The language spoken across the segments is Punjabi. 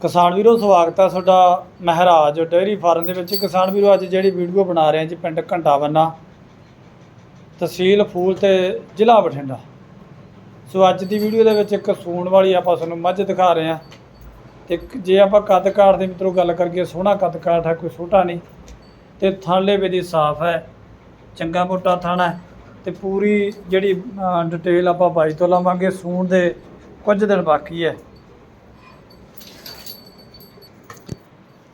ਕਿਸਾਨ ਵੀਰੋ, ਸਵਾਗਤ ਹੈ ਤੁਹਾਡਾ ਮਹਾਰਾਜ ਡੇਅਰੀ ਫਾਰਮ ਦੇ ਵਿੱਚ। ਕਿਸਾਨ ਵੀਰੋ, ਅੱਜ ਜਿਹੜੀ ਵੀਡੀਓ ਬਣਾ ਰਹੇ ਹਾਂ ਜੀ ਪਿੰਡ ਘੰਟਾਵੰਨਾ, ਤਹਿਸੀਲ ਫੂਲ ਤੇ ਜ਼ਿਲ੍ਹਾ ਬਠਿੰਡਾ। ਸੋ ਅੱਜ ਦੀ ਵੀਡੀਓ ਦੇ ਵਿੱਚ ਇੱਕ ਸੂਣ ਵਾਲੀ ਆਪਾਂ ਤੁਹਾਨੂੰ ਮੱਝ ਦਿਖਾ ਰਹੇ ਹਾਂ। ਤੇ ਜੇ ਆਪਾਂ ਕੱਦ ਕਾਠ ਦੇ ਮਿੱਤਰੋ ਗੱਲ ਕਰੀਏ, ਸੋਹਣਾ ਕੱਦ ਕਾਠ ਹੈ ਕੋਈ ਛੋਟਾ ਨਹੀਂ। ਤੇ ਥਣਲੇ ਦੀ ਸਾਫ਼ ਹੈ, ਚੰਗਾ ਮੋਟਾ ਥਣ ਹੈ। ਤੇ ਪੂਰੀ ਜਿਹੜੀ ਡਿਟੇਲ ਆਪਾਂ ਬਾਈ ਤੋਂ ਲਵਾਂਗੇ। ਸੂਣ ਦੇ ਕੁਝ ਦਿਨ ਬਾਕੀ ਹੈ।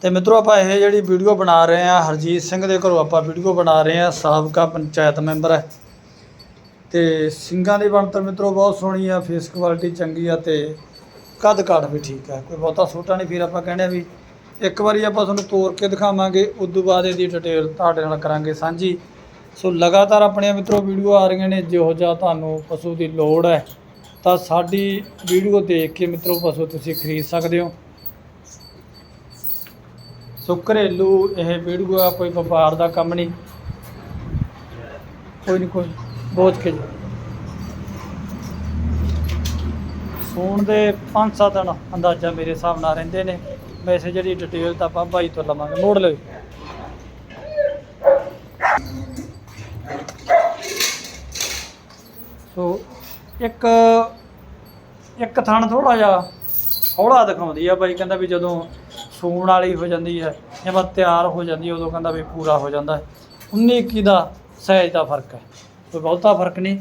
ਤੇ ਮਿੱਤਰੋ ਆਪਾਂ ਇਹ ਜਿਹੜੀ ਵੀਡੀਓ ਬਣਾ ਰਹੇ ਹਾਂ, ਹਰਜੀਤ ਸਿੰਘ ਦੇ ਘਰੋਂ ਆਪਾਂ ਵੀਡੀਓ ਬਣਾ ਰਹੇ ਹਾਂ, ਸਾਬਕਾ ਪੰਚਾਇਤ ਮੈਂਬਰ ਹੈ। ਤੇ ਸਿੰਘਾਂ ਦੀ ਬਣਤਰ ਮਿੱਤਰੋ ਬਹੁਤ ਸੋਹਣੀ ਆ, ਫੇਸ ਕੁਆਲਿਟੀ ਚੰਗੀ ਆ ਤੇ ਕੱਦ ਕਾਠ ਵੀ ਠੀਕ ਆ। ਕੋਈ ਬਹੁਤਾ ਛੋਟਾ ਨਹੀਂ, ਫਿਰ ਆਪਾਂ ਕਹਿੰਦੇ ਵੀ ਇੱਕ ਵਾਰੀ ਆਪਾਂ ਤੁਹਾਨੂੰ ਤੋਰ ਕੇ ਦਿਖਾਵਾਂਗੇ, ਉਸ ਤੋਂ ਬਾਅਦ ਇਹਦੀ ਡਿਟੇਲ ਤੁਹਾਡੇ ਨਾਲ ਕਰਾਂਗੇ ਸਾਂਝੀ। ਸੋ ਲਗਾਤਾਰ ਆਪਣੀਆਂ ਮਿੱਤਰੋ ਵੀਡੀਓ ਆ ਰਹੀਆਂ ਨੇ, ਜਿਹੋ ਜਿਹਾ ਤੁਹਾਨੂੰ ਪਸ਼ੂ ਦੀ ਲੋੜ ਹੈ, ਤਾਂ ਸਾਡੀ ਵੀਡੀਓ ਦੇਖ ਕੇ ਮਿੱਤਰੋ ਪਸ਼ੂ ਤੁਸੀਂ ਖਰੀਦ ਸਕਦੇ ਹੋ। ਸੋ ਘਰੇਲੂ ਇਹ ਵੀਡੀਓ ਆ, ਕੋਈ ਵਪਾਰ ਦਾ ਕੰਮ ਨਹੀਂ। ਕੋਈ ਨਹੀਂ ਕੋਈ ਬਹੁਤ ਕੇ ਜੀ। ਦੇ 5-7 ਦਿਨ ਅੰਦਾਜ਼ਾ ਮੇਰੇ ਹਿਸਾਬ ਨਾਲ ਰਹਿੰਦੇ ਨੇ। ਵੈਸੇ ਜਿਹੜੀ ਡਿਟੇਲ ਤਾਂ ਆਪਾਂ ਭਾਈ ਤੋਂ ਲਵਾਂਗੇ, ਮੋੜ ਲਓ। ਸੋ ਇੱਕ ਇੱਕ ਥਣ ਥੋੜਾ ਜਿਹਾ ਹੌਲਾ ਦਿਖਾਉਂਦੀ ਆ ਬਾਈ, ਕਹਿੰਦਾ ਵੀ ਜਦੋਂ ਸੂਣ ਵਾਲੀ ਹੋ ਜਾਂਦੀ ਹੈ ਜਾਂ ਬਸ ਤਿਆਰ ਹੋ ਜਾਂਦੀ ਹੈ, ਉਦੋਂ ਕਹਿੰਦਾ ਵੀ ਪੂਰਾ ਹੋ ਜਾਂਦਾ ਹੈ। 19 21 ਦਾ ਸਹਿਜ ਦਾ ਫ਼ਰਕ ਹੈ। ਕੋਈ ਬਹੁਤਾ ਫ਼ਰਕ ਨਹੀਂ।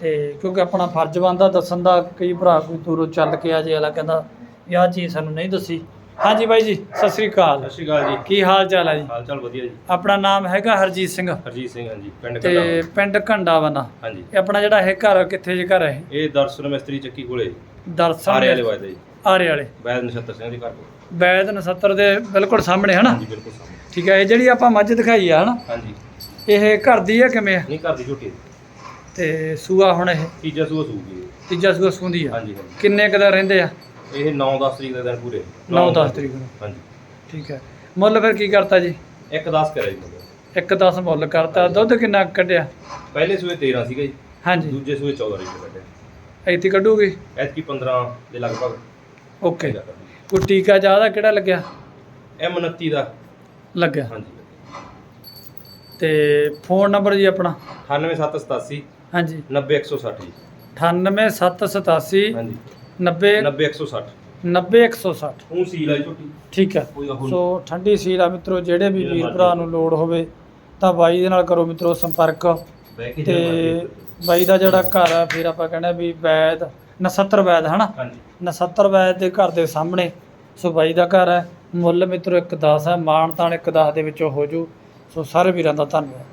ਤੇ ਕਿਉਂਕਿ ਆਪਣਾ ਫਰਜ਼ ਬਣਦਾ ਦੱਸਣ ਦਾ, ਕਈ ਭਰਾ ਕੋਈ ਦੂਰੋਂ ਚੱਲ ਕੇ ਆ ਜੇ ਅਲਾ ਕਹਿੰਦਾ ਇਹ ਚੀਜ਼ ਸਾਨੂੰ ਨਹੀਂ ਦੱਸੀ। ਹਾਂਜੀ ਬਾਈ ਜੀ ਸਤਿ ਸ੍ਰੀ ਅਕਾਲ। ਸਤਿ ਸ਼੍ਰੀ ਅਕਾਲ ਜੀ। ਕੀ ਹਾਲ ਚਾਲ ਹੈ ਜੀ? ਹਾਲ ਚਾਲ ਵਧੀਆ ਜੀ। ਆਪਣਾ ਨਾਮ ਹੈਗਾ ਹਰਜੀਤ ਸਿੰਘ। ਹਰਜੀਤ ਸਿੰਘ ਹਾਂ ਜੀ ਪਿੰਡ ਤੇ ਕੰਡਾ ਪਿੰਡ ਘੰਡਾਵਨਾ ਹਾਂਜੀ। ਇਹ ਆਪਣਾ ਜਿਹੜਾ ਇਹ ਘਰ ਕਿੱਥੇ ਜੇ ਘਰ ਹੈ ਇਹ? ਦਰਸ਼ਨ ਮਿਸਤਰੀ ਚੱਕੀ ਕੋਲੇ। ਦਰਸ਼ਨ ਆਰੇ ਵਾਲੇ ਵਾਜਦੇ ਜੀ। ਆਰੇ ਵਾਲੇ। ਵੈਦ ਨਛੱਤਰ ਸਿੰਘ ਦੇ ਘਰ ਕੋਲ। ਬੈਦ 69 ਦੇ ਬਿਲਕੁਲ ਸਾਹਮਣੇ ਹਨਾ? ਹਾਂਜੀ ਬਿਲਕੁਲ ਸਾਹਮਣੇ। ਠੀਕ ਹੈ ਇਹ ਜਿਹੜੀ ਆਪਾਂ ਮੱਝ ਦਿਖਾਈ ਆ ਹਨਾ? ਹਾਂਜੀ। ਇਹ ਘਰ ਦੀ ਹੈ ਕਿਵੇਂ ਆ? ਨਹੀਂ ਘਰ ਦੀ ਝੋਟੀ ਤੇ ਸੂਆ ਹੁਣ ਇਹ? ਤੀਜਾ ਸੂਆ ਸੂਗੀ। ਤੀਜਾ ਸੂਆ ਸੂੰਦੀ ਆ। ਹਾਂਜੀ ਹਾਂਜੀ। ਕਿੰਨੇ ਕੁ ਦਾ ਰਹਿੰਦੇ ਆ? ਇਹ 9-10 ਤਰੀਕ ਦੇ ਦਿਨ ਪੂਰੇ। 9-10 ਤਰੀਕ ਨੂੰ। ਹਾਂਜੀ। ਠੀਕ ਹੈ। ਮੁੱਲ ਫਿਰ ਕੀ ਕਰਤਾ ਜੀ? ਇੱਕ 10 ਕਰਿਆ ਜੀ ਮਤਲਬ ਇੱਕ 10 ਮੁੱਲ ਕਰਤਾ। ਦੁੱਧ ਕਿੰਨਾ ਕੁ ਕੱਢਿਆ? ਪਹਿਲੇ ਸੂਏ 13 ਸੀਗਾ ਜੀ। ਹਾਂਜੀ। ਦੂਜੇ ਸੂਏ 14 ਲੀਟਰ ਕੱਢਿਆ ਇੱਥੇ ਕੱਢੂਗੀ? ਐਤਕੀ 15 ਦੇ ਲਗਭਗ। ਓਕੇ। ਕੋਈ ਟੀਕਾ ਜ਼ਿਆਦਾ ਕਿਹੜਾ ਲੱਗਿਆ? ਐਮ 29 ਦਾ। ਲੱਗਿਆ। ਹਾਂਜੀ। ਤੇ ਫੋਨ ਨੰਬਰ ਜੀ ਆਪਣਾ? 98787 ਹਾਂਜੀ। 90160 ਜੀ। 98787 ਹਾਂਜੀ। 90 90160 90160 ਉਹ ਸੀਲ ਆ ਜੀ ਝੋਟੀ ਠੀਕ ਹੈ ਸੋ ਠੰਡੀ ਸੀਲ ਆ ਮਿੱਤਰੋ ਜਿਹੜੇ ਵੀ ਵੀਰ ਭਰਾ ਨੂੰ ਲੋੜ ਹੋਵੇ ਤਾਂ ਬਾਈ ਦੇ ਨਾਲ ਕਰੋ ਮਿੱਤਰੋ ਸੰਪਰਕ। ਤੇ ਬਾਈ ਦਾ ਜਿਹੜਾ ਘਰ ਆ ਫਿਰ ਆਪਾਂ ਕਹਿੰਦੇ ਵੀ ਵੈਦ 69 ਵੈਦ ਹਨਾ? ਹਾਂਜੀ। 69 ਵੈਦ ਦੇ ਘਰ ਦੇ ਸਾਹਮਣੇ। ਸੋ ਬਾਈ ਦਾ ਘਰ ਹੈ ਮੁੱਲ ਮਿੱਤਰੋ ਇੱਕ 10 ਹੈ ਮਾਣ ਤਾਣ ਇੱਕ 10 ਦੇ ਵਿੱਚੋਂ ਹੋ ਜੂ। ਸੋ ਸਾਰੇ ਵੀਰਾਂ ਦਾ ਧੰਨਵਾਦ।